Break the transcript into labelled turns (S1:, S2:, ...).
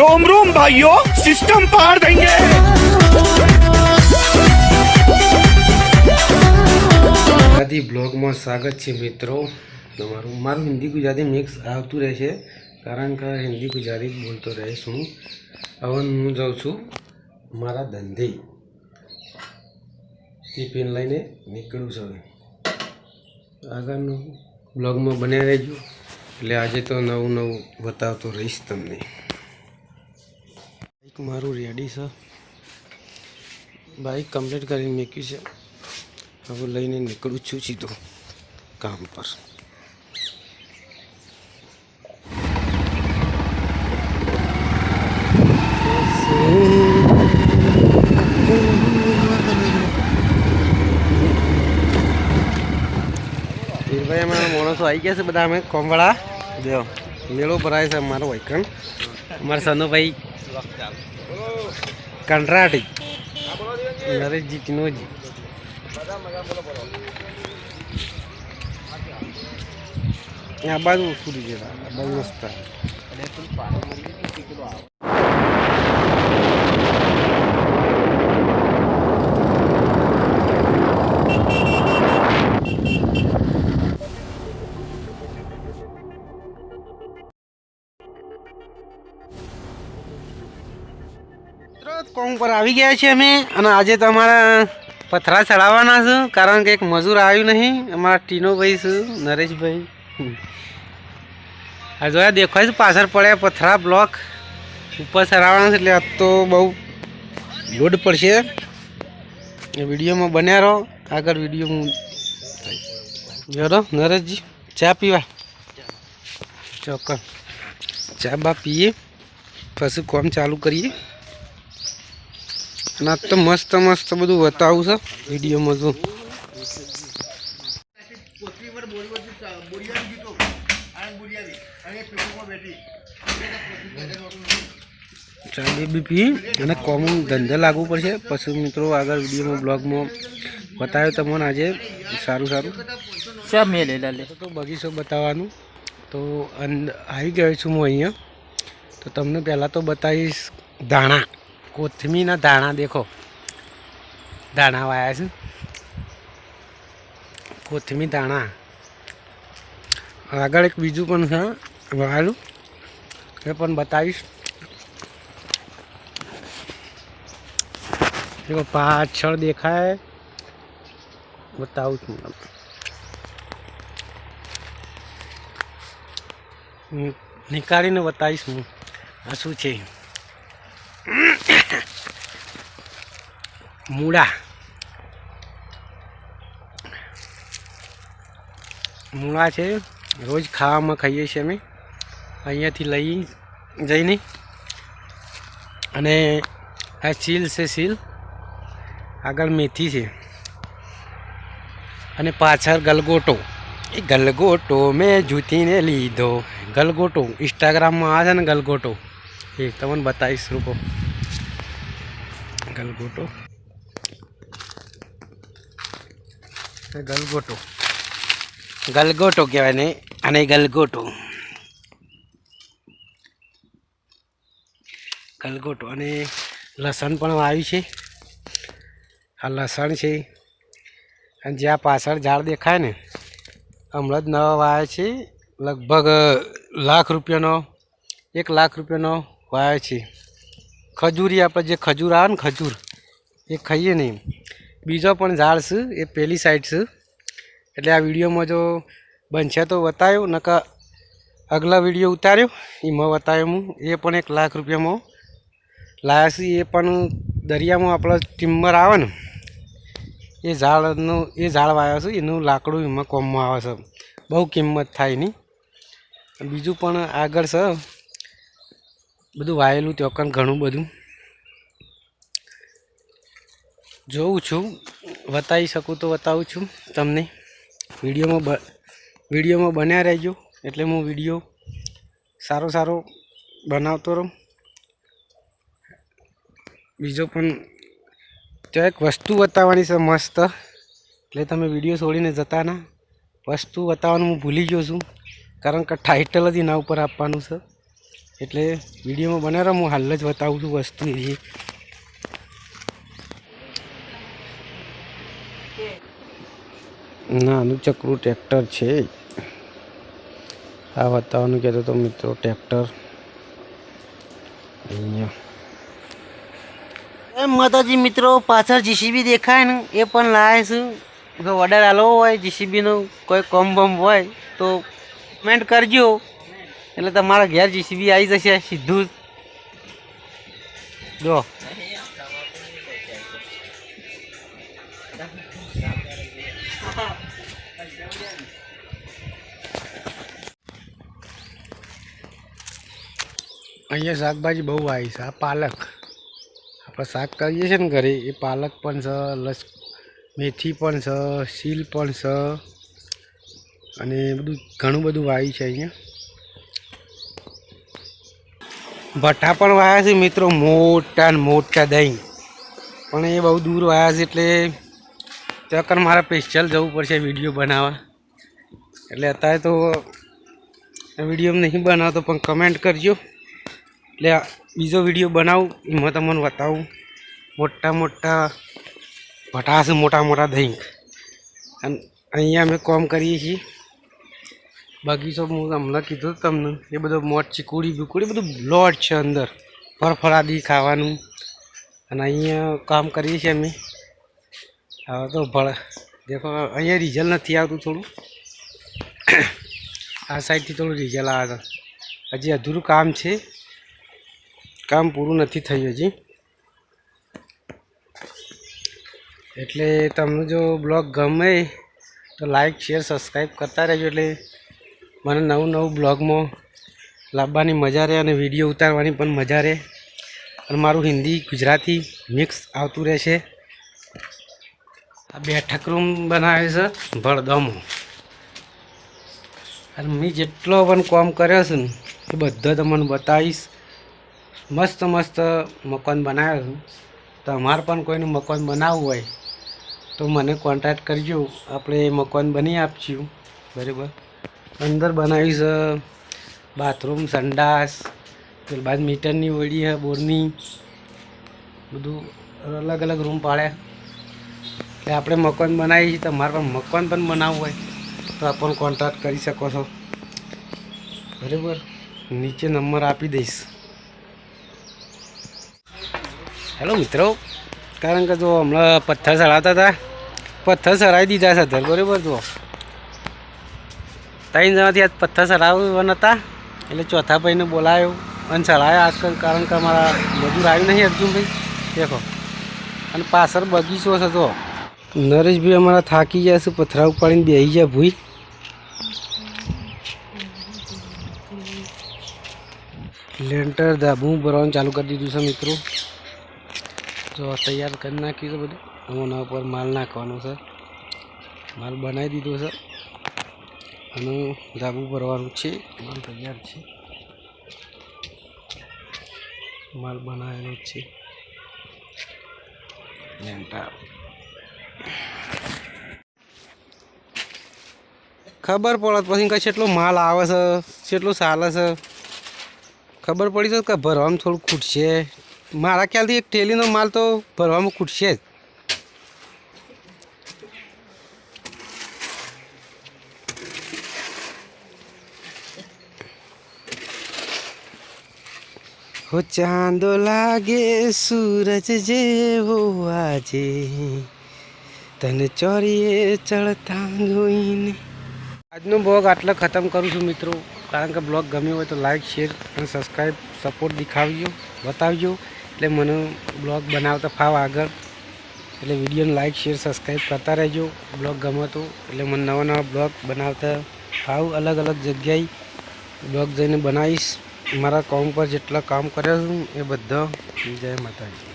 S1: रोम रोम भाइयों सिस्टम पार देंगे
S2: ગુજરાતી બ્લોગમાં સ્વાગત છે મિત્રો તમારું મારું હિન્દી ગુજરાતી મિક્સ આવતું રહેશે કારણ કે હિન્દી ગુજરાતી જ બોલતો રહીશ હું હવે હું જાઉં છું મારા ધંધે ટિફિન લઈને નીકળું છું હવે. આગળનું બ્લોગમાં બન્યા રહેજો એટલે આજે તો નવું નવું બતાવતો રહીશ તમને બાઈક મારું રેડી છે. બાઈક કમ્પ્લીટ કરીને મૂક્યું છે. હવે લઈને નીકળું છું સીધું કામ પર. ભાઈ અમારા માણસો આવી ગયા છે બધા અમે, કોમવાળા. જો, મેળો ભરાય છે અમારો વૈકણ. અમારા સનુભાઈ. કંડરાટી નરેશજી ટીનોજી આ બાજુ સુધી જતા આ બાજુ મિત્રો કોમ પર આવી ગયા છીએ અમે? અને આજે તમારા પથરા ચડાવવાના છે, કારણ કે એક મજૂર આવ્યું નહીં. અમારા ટીનોભાઈ છું, નરેશભાઈ. આ જોયા દેખાય છે પાછળ પડ્યા પથરા બ્લોક. ઉપર ચડાવવાના છે એટલે આ તો બહુ લોડ પડશે. એ વિડીયોમાં બન્યા રહો. આગળ વીડિયો હું જોડો નરેશજી, ચા પીવા. ચોક્કસ. ચા બા પીએ. પછી કોમ ચાલુ કરીએ. આ તો મસ્ત મસ્ત બધું બતાવું છે. વિડીયોમાં જો. ચા બી પી અને કોમ ધંધે લાગવું પડશે. પછી મિત્રો આગળ વિડીયોમાં બ્લોગમાં બતાવ્યો તમને આજે. સારું સારું.
S3: ચા મેં લેલા લે.
S2: તો બગીચો બતાવવાનું. તો આવી ગયો છું હું અહીંયા. તો તમને પહેલાં તો બતાવીશ ધાણા. કોથમીના ધાણા દેખો. ધાણા વાયા છે. કોથમી ધાણા આગળ એક બીજું પણ છે વાળું. એ પણ બતાવીશ. જો પાછળ દેખાય. બતાવું છું નીકાળીને બતાવીશ હું. આ શું છે? મૂળા મૂળા છે. રોજ ખાવામાં ખાઈએ છીએ અમે. અહીંયાથી લઈ જઈને. અને આ સીલ છે સીલ. આગળ મેથી છે. અને પાછળ ગલગોટો. એ ગલગોટો મેં જૂતીને લીધો. ગલગોટો. ઇન્સ્ટાગ્રામમાં આ છે ને ગલગોટો. એ તમને બતાવીશ રૂકો ગલગોટો એ ગલગોટો. ગલગોટો કહેવાય ને, અને ગલગોટો. ગલગોટો, અને લસણ પણ વાવ્યું છે. આ લસણ છે. અને જ્યાં પાછળ ઝાડ દેખાય ને, હમણાં જ નવા વાવે છે. લગભગ લાખ રૂપિયાનો, એક લાખ રૂપિયાનો વાયો છે. ખજૂરી આપણે જે ખજૂર આવે ને ખજૂર, એ ખાઈએ નહીં બીજો પણ ઝાડ છે, એ પેલી સાઈડ છે. એટલે આ વિડીયોમાં જો બનશે તો બતાવ્યો નકા અગલા વીડિયો ઉતાર્યો, એમાં બતાવ્યો હું. એ પણ એક લાખ રૂપિયામાં લાયા છે. એ પણ દરિયામાં આપણો ટિમ્બર આવે ને, એ ઝાડનું, એ ઝાડ વાવ્યો છે, એનું લાકડું એમાં કોમમાં આવે છે. બહુ કિંમત થાય એની બીજું પણ આગળ છે, બધું વાયેલું ત્યાં ઘણું બધું. જોઉં છું, બતાવી શકું તો બતાવું છું તમને. વિડીયોમાં બ, વિડીયોમાં બન્યા રહેજો, એટલે હું વીડિયો સારો સારો બનાવતો રહું. બીજો પણ ત્યાં એક વસ્તુ બતાવવાની છે મસ્ત, એટલે તમે વીડિયો છોડીને જતા ના. વસ્તુ બતાવવાનું હું ભૂલી ગયો છું, કારણ કે ટાઇટલ જ એના ઉપર આપવાનું છે. એટલે વિડીયોમાં બનાવો હું હાલ જ બતાવું છું વસ્તુ એ. નાનું ચક્રું ટ્રેક્ટર છે. આ બતાવવાનું કહેતો તો મિત્રો ટ્રેક્ટર.
S4: એમ માતાજી મિત્રો, પાછળ જીસીબી દેખાય ને, એ પણ લાવે છું. જો ઓર્ડર આલો હોય જીસીબીનો કોઈ કોમ બમ હોય, તો કમેન્ટ કરજો. એટલે તમારા ઘેર જીસીબી આવી જશે સીધું જ.
S2: અહીંયા શાકભાજી બહુ આવી છે, આ પાલક. આપણે શાક કરીએ છીએ ને ઘરે, એ પાલક પણ છે, લસ, મેથી પણ છે સીલ પણ છે, અને બધું ઘણું બધું વાવ્યું છે અહીંયા. ભઠ્ઠા પણ વાયા છે મિત્રો, મોટા ને મોટા દહીં. પણ એ બહુ દૂર વાયા છે એટલે ત્યાં મારે સ્પેશિયલ જવું પડશે વીડિયો બનાવવા. એટલે અત્યારે તો વીડિયો નહીં બનાવતો, પણ કમેન્ટ કરજો. એટલે બીજો વીડિયો બનાવું, એમાં તમને બતાવું. મોટા મોટા ભટાસ, મોટા મોટા દહીં અને અહીંયા અમે કોમ કરીએ છીએ. બગીચો હું હમણાં કીધું તમને, એ બધો મોટ ચીકુડી બીકુડી, બધું લોટ છે અંદર. ફરફરાદી ખાવાનું. અને અહીંયા કામ કરીએ છીએ અમે. હવે તો ભળ, દેખો, અહીંયા રિઝલ્ટ નથી આવતું થોડું. આ સાઈડથી થોડું રિઝલ્ટ આવે હજી અધૂરું કામ છે. કામ પૂરું નથી થયું હજી. એટલે તમને જો બ્લોગ ગમે તો લાઈક શેર સબસ્ક્રાઈબ કરતા રહેજો. એટલે મને નવું નવું બ્લોગમાં લાવવાની મજા રહે અને વીડિયો ઉતારવાની પણ મજા રહે. અને મારું હિન્દી, ગુજરાતી મિક્સ આવતું રહેશે આ બેઠક રૂમ બનાવે છે ભળદમો અને મેં જેટલો પણ કોમ કર્યો છે ને, એ બધો તમને બતાવીશ. મસ્ત મસ્ત મકાન બનાવ્યું છું. તમારે પણ કોઈનું મકાન બનાવવું હોય તો મને કોન્ટેક્ટ કરજો. આપણે મકાન બની આપશું. બરાબર? અંદર બનાવી છે બાથરૂમ સંડાસ ત્યારબાદ મીટરની ઓળી છે, બોરની. બધું અલગ અલગ રૂમ પાડ્યા એટલે આપણે મકાન બનાવીએ છીએ. તમારે પણ મકાન પણ બનાવવું હોય તો આપણને કોન્ટેક્ટ કરી શકો છો. બરાબર? નીચે નંબર આપી દઈશ. હેલો મિત્રો. કારણ કે જો હમણાં પથ્થર ચડાવતા હતા, પથ્થર ચડાવી દીધા છે ધર, બરાબર જુઓ. ત્રણ જણાથી આજ પથ્થર ચડાવવાના હતા, એટલે ચોથા ભાઈને બોલાયો અને ચડાવ્યા આજકાલ, કારણ કે અમારા મજૂર આવ્યું નહીં અર્જુનભાઈ. દેખો. અને પાછળ બગીચો છે જો નરેશભાઈ અમારા થાકી ગયા છે, પથરા ઉપાડીને બેસી ગયા ભૂઈ. લેન્ટર ધાબું ભરવાનું ચાલુ કરી દીધું છે, મિત્રો. જો તૈયાર કરી નાખ્યું છે બધું. આના ઉપર માલ નાખવાનો છે. માલ બનાવી દીધો છે. અને ધાબુ ભરવાનું છે. માલ તૈયાર છે. માલ બનાવેલો જ છે ખબર પડત પછી કઈ કેટલો માલ આવે છે કેટલું ચાલે છે ખબર પડી છે કે ભરવામાં થોડું ખૂટશે. મારા ખ્યાલથી એક ટેલીનો માલ તો ભરવામાં ખૂટશે જ. હો ચાંદો લાગે સૂરજ જેવો આજે. તને ચોરીએ ચડતા જોઈને. આજનો બ્લોગ આટલો ખતમ કરું છું મિત્રો. કારણ કે બ્લોગ ગમ્યો હોય તો લાઈક, શેર અને સબસ્ક્રાઈબ, સપોર્ટ દેખાવજો, બતાવજો. એટલે મને બ્લોગ બનાવતા ફાવ આગળ. એટલે વિડીયોને લાઇક શેર સબસ્ક્રાઈબ કરતા રહેજો. બ્લોગ ગમે તો. એટલે મને નવા નવા બ્લોગ બનાવતા ફાવ. અલગ અલગ જગ્યાએ બ્લોગ જઈને બનાવીશ. મારા કોમ પર જેટલા કામ કર્યા છું એ બધા. જય માતાજી.